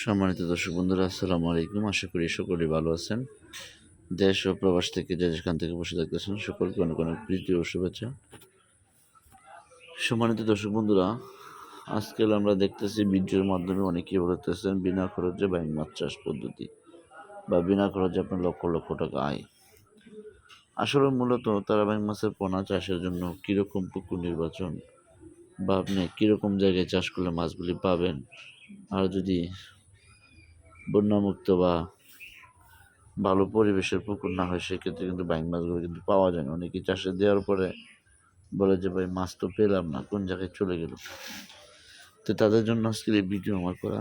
সম্মানিত দর্শক বন্ধুরা, আসসালামু আলাইকুম। আশা করি সকলেই ভালো আছেন। দেশ ও প্রবাস থেকে যে যেখান থেকে বসে থাকতেছেন সকলকে অনেক অনেক প্রীতি ও শুভেচ্ছা। সম্মানিত দর্শক বন্ধুরা, আজকাল আমরা দেখতেছি ভিডিওর মাধ্যমে অনেকেই বলতেছেন, বিনা খরচে বাইং মাছ চাষ পদ্ধতি বা বিনা খরচে আপনার লক্ষ লক্ষ টাকা আয়। আসলে মূলত তারা বাইং মাছের পোনা চাষের জন্য কীরকম পুকুর নির্বাচন বা আপনি কীরকম জায়গায় চাষ করলে মাছগুলি পাবেন, আর যদি বন্যামুক্ত বা ভালো পরিবেশের পুকুর না হয়, সেক্ষেত্রে কিন্তু বাইং মাছগুলো কিন্তু পাওয়া যায় না। অনেকে চাষে দেওয়ার পরে বলে যে, ভাই, মাছ তো পেলাম না, কোন জায়গায় চলে গেল? তো তাদের জন্য আজকের এই ভিডিও আমার করা।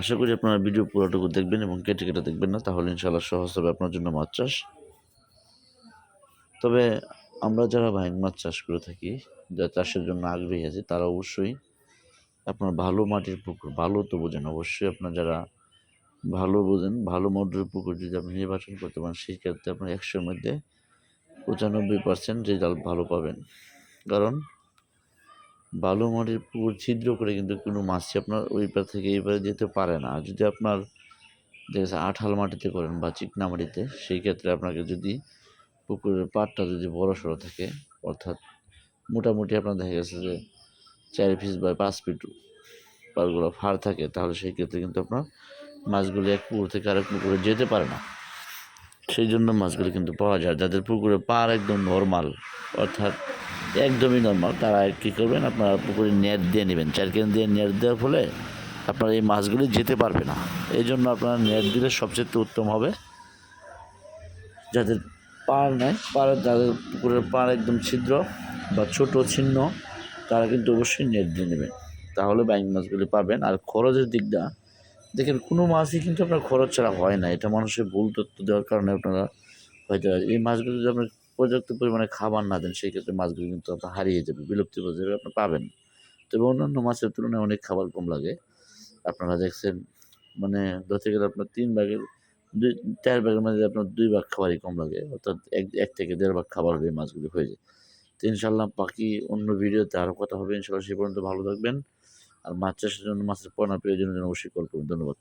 আশা করি আপনারা ভিডিও পুরোটুকু দেখবেন এবং কেটে কেটে দেখবেন না, তাহলে ইনশাআল্লাহ সহজ হবে আপনার জন্য মাছ চাষ। তবে আমরা যারা বাইং মাছ চাষ করে থাকি, যারা চাষের জন্য আগ্রহী আছে, তারা অবশ্যই আপনার ভালো মাটির পুকুর, ভালো তো বোঝেন, অবশ্যই আপনার যারা ভালো বোঝেন, ভালো মডেলের পুকুর যদি আপনি নির্বাচন করতে পারেন, সেই ক্ষেত্রে আপনার একশোর মধ্যে পঁচানব্বই পার্সেন্ট রেজাল্ট ভালো পাবেন। কারণ ভালো মাটির পুকুর ছিদ্র করে কিন্তু কোনো মাছই আপনার ওই পার থেকে এই পারে যেতে পারে না। যদি আপনার দেখা যাচ্ছে আঠাল মাটিতে করেন বা চিকনা মাটিতে, সেই ক্ষেত্রে আপনাকে যদি পুকুরের পাড়টা যদি বড় সড়ো থাকে, অর্থাৎ মোটামুটি আপনার দেখা গেছে যে চার পিস বা পাঁচ ফিট পারগুলো ফাড় থাকে, তাহলে সেই ক্ষেত্রে কিন্তু আপনার মাছগুলি এক পুকুর থেকে আরেক পুকুরে যেতে পারে না। সেই জন্য মাছগুলি কিন্তু পাওয়া যায়। যাদের পুকুরে পার একদম নর্মাল অর্থাৎ একদমই নর্মাল তারা কী করবেন, আপনারা পুকুরে নেট দিয়ে নেবেন। চারকেন দিয়ে নেট দেওয়ার ফলে আপনার এই মাছগুলি যেতে পারবে না। এই জন্য আপনারা নেট দিলে সবচেয়ে উত্তম হবে যাদের পাড় নেয় পাড় যাদের পুকুরের পাড় একদম ছিদ্র বা ছোট ছিন্ন তারা কিন্তু অবশ্যই নেট দিয়ে নেবেন। তাহলে বাইং মাছগুলি পাবেন। আর খরচের দিকটা, দেখেন, কোনো মাছই কিন্তু আপনার খরচ ছাড়া হয় না। এটা মানুষের ভুল তথ্য দেওয়ার কারণে আপনারা হয়তো এই মাছগুলো যদি আপনার পর্যাপ্ত পরিমাণে খাবার না দেন সেই ক্ষেত্রে মাছগুলো কিন্তু আপনার হারিয়ে যাবে, বিলুপ্তি পর্যায়ে আপনি পাবেন তবে অন্যান্য মাছের তুলনায় অনেক খাবার কম লাগে। আপনারা দেখছেন মানে ধরতে গেলে আপনার তিন ভাগের দুই, চার ভাগের মধ্যে আপনার দুই ভাগ খাবারই কম লাগে। অর্থাৎ এক এক থেকে দেড় ভাগ খাবার এই মাছগুলি হয়ে যায়। তো ইনশাল্লাহ বাকি অন্য ভিডিওতে আরও কথা হবে। ইনশাল্লাহ সে পর্যন্ত ভালো থাকবেন। আর মাছ চাষের জন্য, মাছের পোনা প্রয়োজনের জন্য অবশ্যই কল করুন ধন্যবাদ।